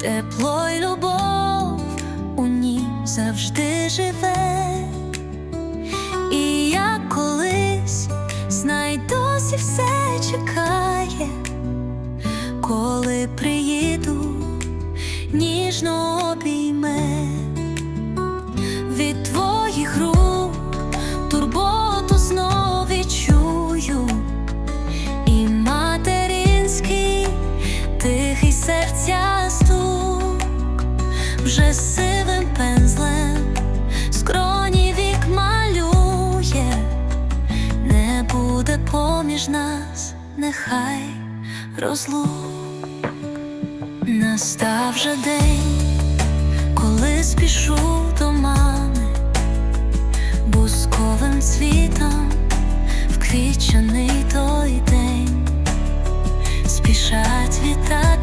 тепло й любов у нім завжди живе. І я колись знай досі все чекає, коли приїду, ніжно вже сивим пензлем скроні вік малює, не буде поміж нас, нехай розлук. Настав же день, коли спішу до мами, бусковим цвітом вквічений той день, спішать вітати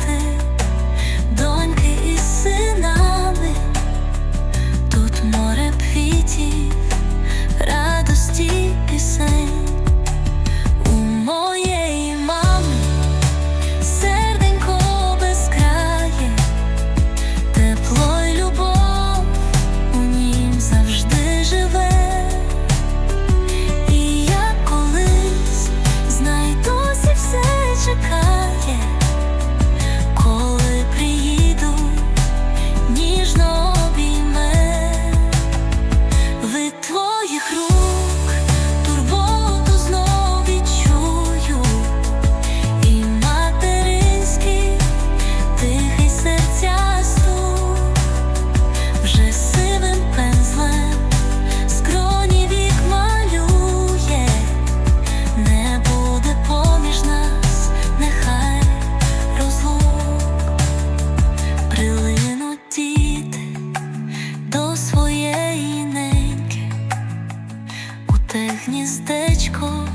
гніздечко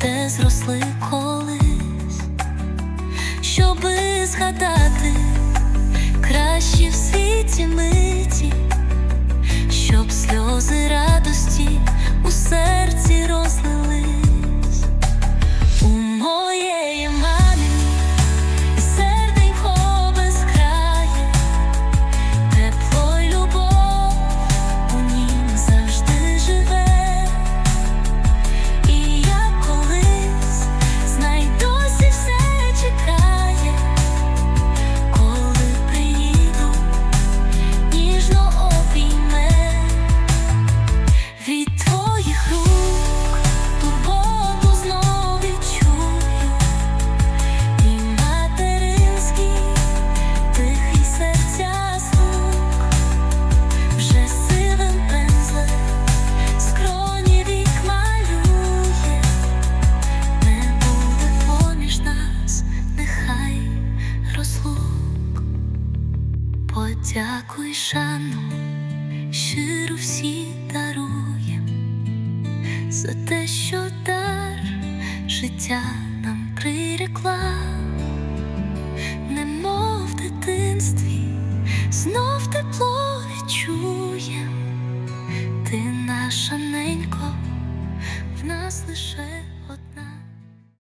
де зросли колись, щоби згадати кращі в світі миті, Подякуй шану, щиро всі даруєм за те, що дар життя нам прирекла, немов в дитинстві, знов тепло